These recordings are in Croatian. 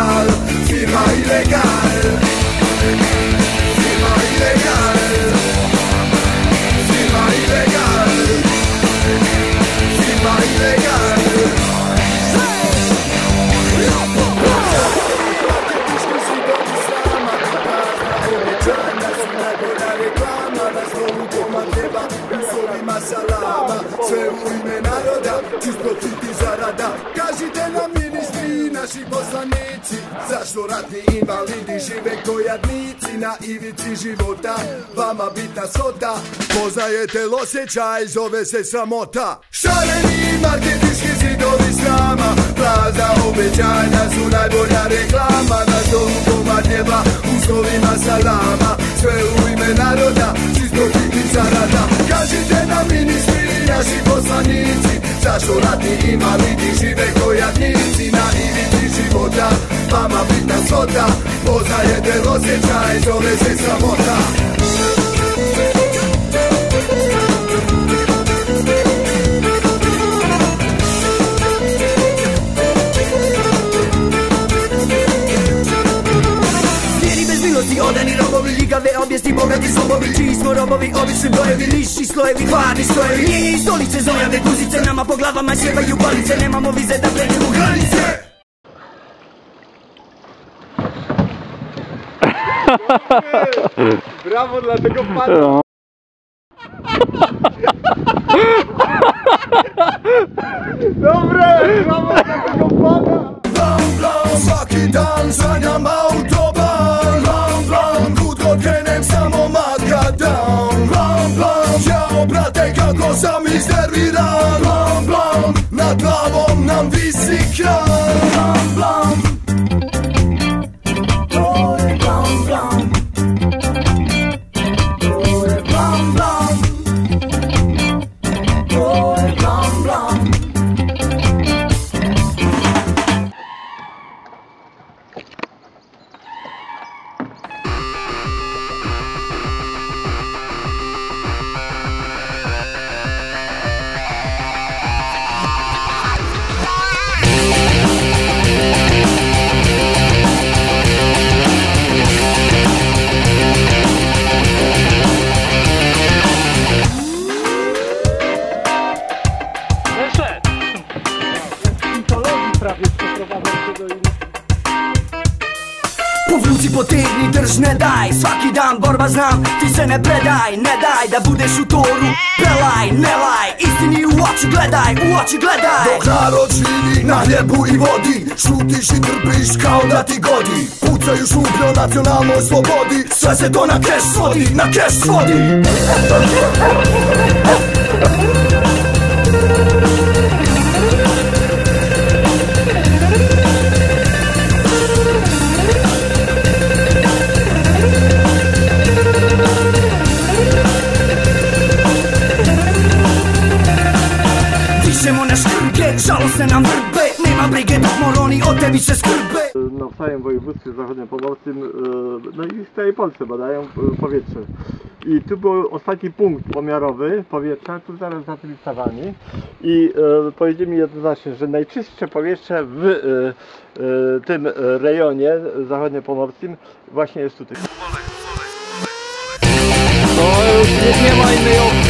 ilegal, firma ilegal, firma ilegal, firma ilegal, firma ilegal. Salama, sve u ime naroda, čisto ti zarada, su ratni invalidi Žive ko na ivici života Vama bitna sota Poznajete losjećaj, zove se samota. Šareni marketički zidovi srama Plaza obećanja su najbolja reklama Na zovu komad u slovima salama Sve u ime naroda, čisto ti rada Kažite naši poslanici Zašto rati ima vidi žive kojadnici Na ivici života, vama bitna svota Poznajete osjećaj, zove se samota Przybojevi liši, slojevi hladni, slojevi Nije iz stolice, zojave guzice Nama po glavama sjevaju balice Nemamo vize da tak pređemo granice Brawo dla tego pana! No. Dobre! Brawo dla tego pana! Wąblą, Zaki, Tanzania, Małdy brate kako sam iznerviran Blam blam Nad glavom nam visi kran Blam blam Ruci potegni, drž, ne daj Svaki dan borba znam, ti se ne predaj Ne daj da budeš u toru Pelaj, ne laj, istini u oči gledaj U oči gledaj Dok narod živi na hljebu i vodi Šutiš i trpiš kao da ti godi Pucaju šuplje o nacionalnoj slobodi Sve se to na keš svodi, na keš svodi Szymon Szkrbie, żałosne nam wyrby My ma brygę pochmoloni, odebić się skurby Na no, całym województwie zachodniopomorskim, y, no i w całej Polsce badają y, powietrze i tu był ostatni punkt pomiarowy powietrza, tu zaraz za tymi stawami i e, powiedzieli mi jednoznacznie, że najczystsze powietrze w e, e, tym rejonie pomorskim właśnie jest tutaj. No już nie ma innej opcji.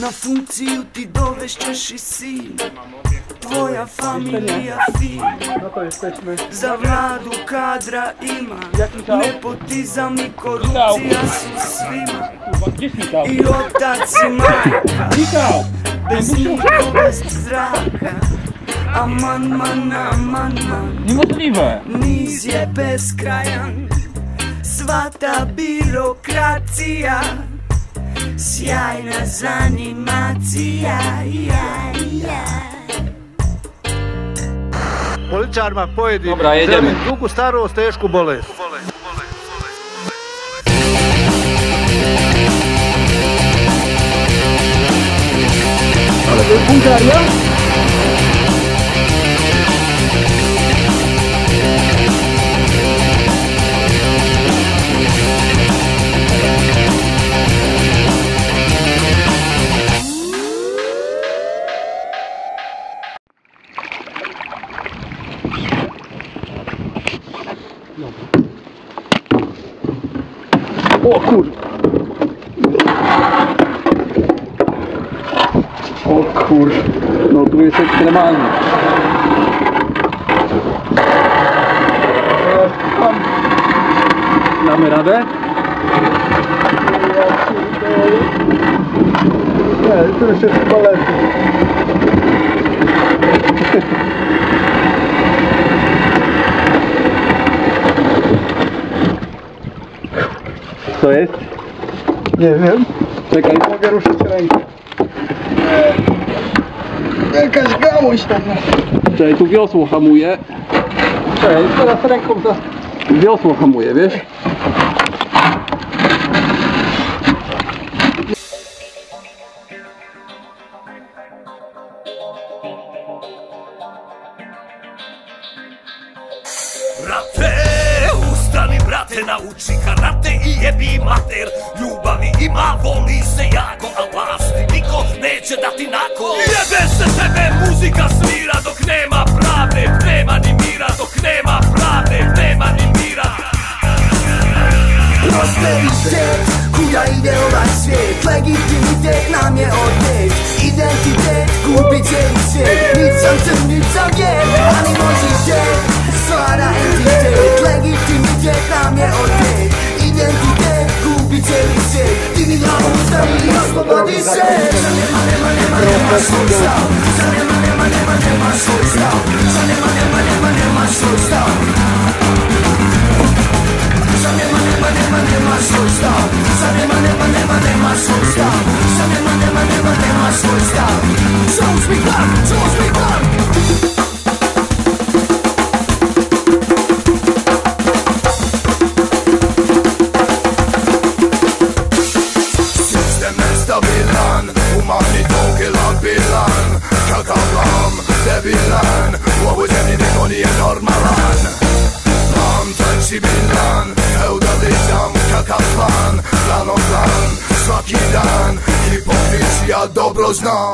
Na funkciju ti dovešćeš i sin Tvoja familija fin Za vladu kadra ima Nepotizam i korupcija su svima I otac i majka Bez nikoga bez zraka Aman man aman man Niz je krajan Svata birokracija Sjajna zanimacija ja, ja. Poličarima pojedi Dobra, idem. dugu starost, tešku bolest. bolest. je ja? O kur... No tu jest ekstremalnie. Damy radę? Nie, tu już jest chyba Co jest? Nie wiem. Czekaj. Mogę ruszyć rękę jakaś gałąź taka. Czekaj, tu wiosło hamuje. Czekaj, teraz ręką za... Wiosło hamuje, wiesz? nauči karate i jebi mater Ljubavi ima, voli se jako, a neće dati nakon Jebe se sebe, muzika smira dok nema pravde Nema ni mira dok nema pravde Nema ni mira Prosperitet, kuda ide ovaj svijet Legitimitet nam je odnet Nobody says Nema, nema, nema, Sounds me back goes on.